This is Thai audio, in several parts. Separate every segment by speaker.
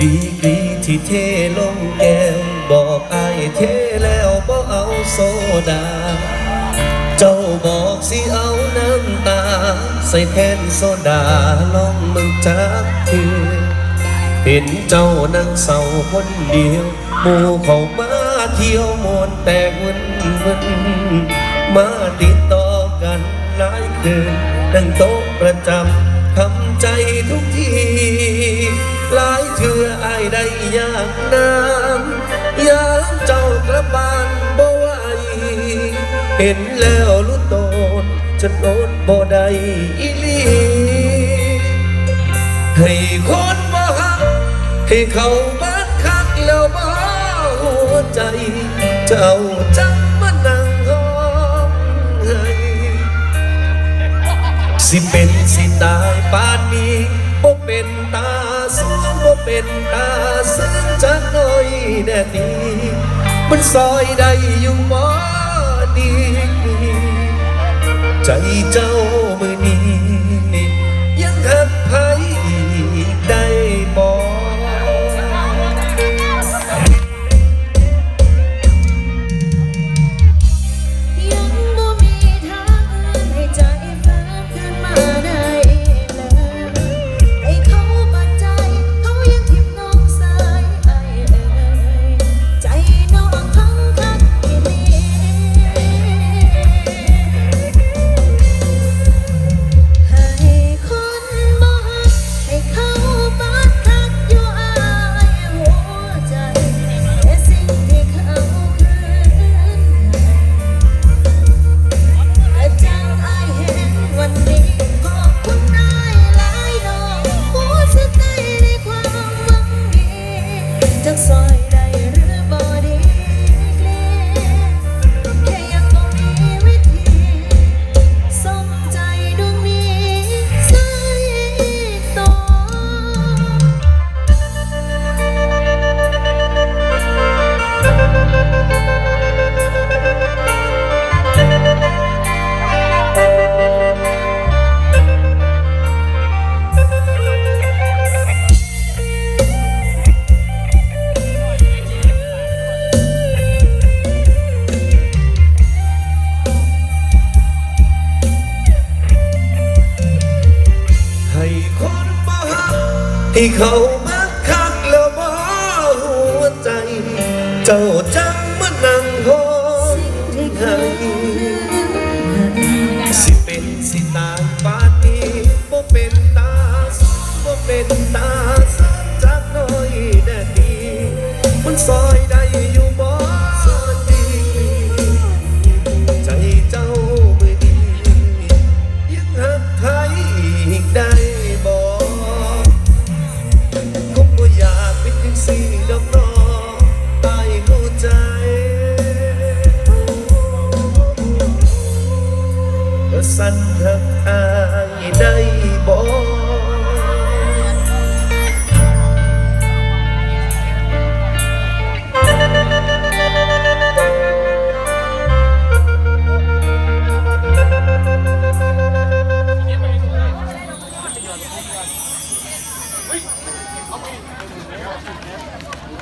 Speaker 1: ดีกรีที่เทลงแก้วบอกอายเทแล้วบ่เอาโซดา เจ้าบอกสิเอาน้ำตา ใส่แทนโซดาลองมึงจักเถือเห็นเจ้านั่งเศร้าคนเดียวหมู่เขามา เที่ยวมวนแตกวันวันมาติดต่อกันหลายคืนดังโต๊ะประจำทำใจทุกทีหลายเถื่ออายได้อยากน้ำยามเจ้ากระบานบ่ไหวเห็นแล้วรู้ตนฉันโอนบ่ได้อีหลีให้คนบ่ฮักให้เขาบ้ ใจ เจ้าจังมานั่งร้องไห้สิเป็นสิตายปานนี้บ่เป็นตาสูงบ่เป็นตาซึ้งจักหน่อยแน่ดีมันซอยได้อยู่บ่ดี ใจเจ้า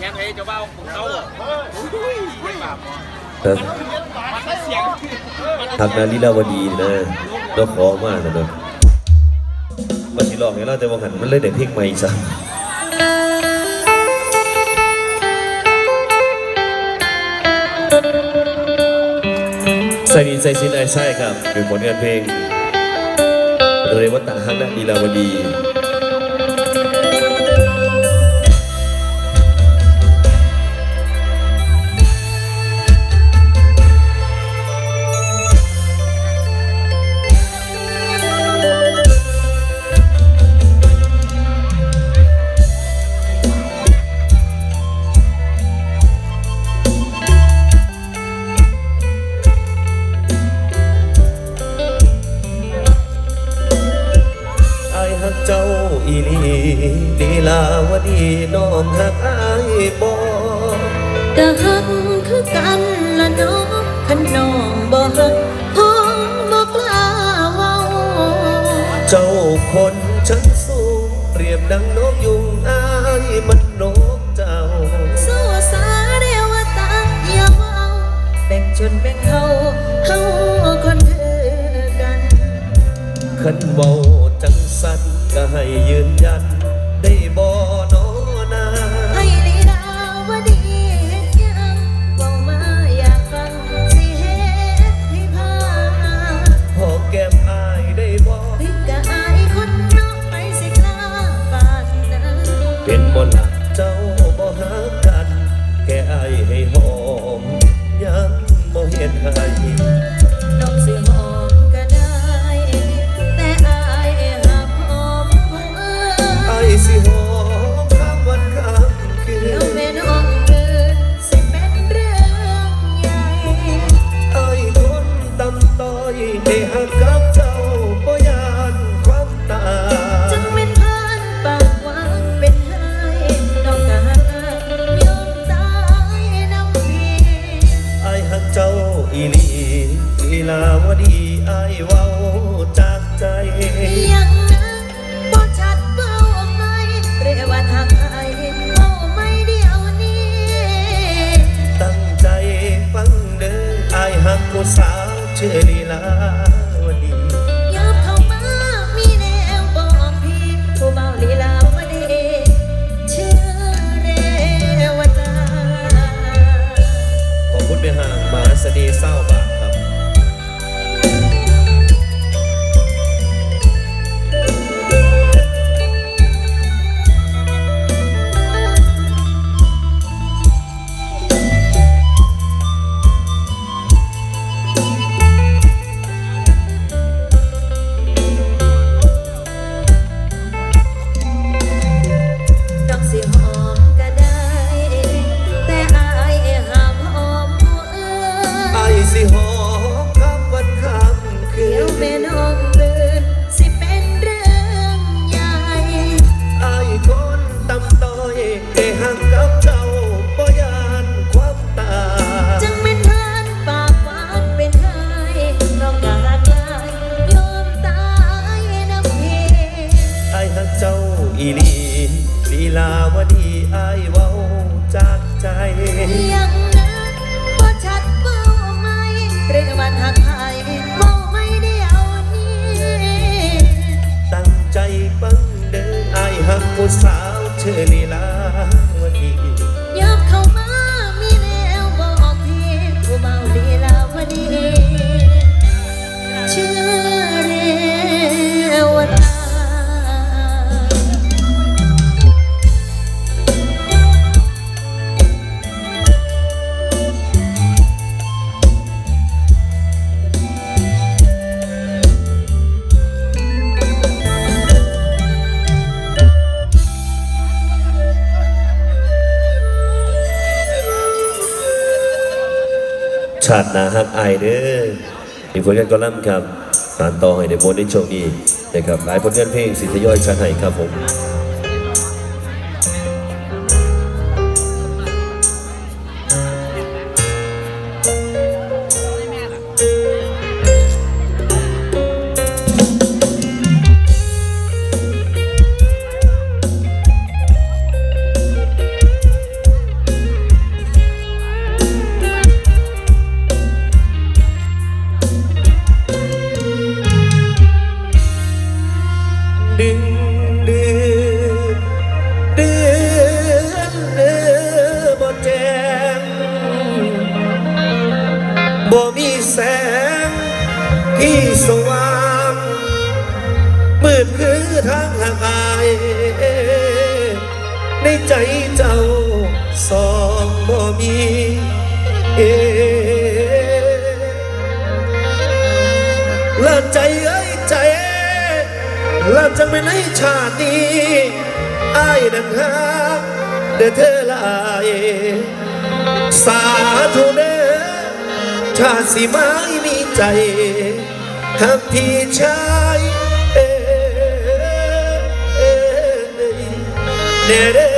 Speaker 2: แค่ให้เจ้าบ้า
Speaker 1: ขอ
Speaker 3: งเขาอะไม่บาป
Speaker 1: ครับ
Speaker 3: มันเสียง
Speaker 1: ทำนาลีลาวดีนะเราขอมากนะเนาะมันสิลองให้เราแต่ว่าหันมันเลยได้เพลงใหม่ซะใส่ดินใส่สินไอ้ไส้ครับเป็นผลงานเพลงเรวัตตาฮักนาลีลาวดี ก็ฮัก
Speaker 2: คือกันละน้องขันน้องบ่ฮักพ้องบ่กล้าเว้า
Speaker 1: เจ้าคนฉันสูงเปรียบดังนกยุงอายมันนกเจ้า
Speaker 2: สู้สาเดวตาอย่าเว้าแบ่งชนแบ่งเฮา
Speaker 1: เฮา
Speaker 2: คนเธ
Speaker 1: อ
Speaker 2: กัน
Speaker 1: ขัน
Speaker 2: เว้าจังสันก็
Speaker 1: ให้
Speaker 2: ยืนยัน
Speaker 1: สาว
Speaker 2: เชื่อ
Speaker 1: ลีลา
Speaker 2: ชา
Speaker 1: ตินาฮักไอเด้อมีผลงานกอลัมครับสานต่อให้ในโมนได้โชคดีนะครับหลายผลงานเพลงสิทธยอยชาติไห้ครับผม ใจเจ้าสองบ่มีเอละใจเอ้ยใจละจะไม่ในชาตินี้อายนังนหาเด้อเธอลายสาธุเด้อชาสิไม่มีใจหักพี่ชายเด้อ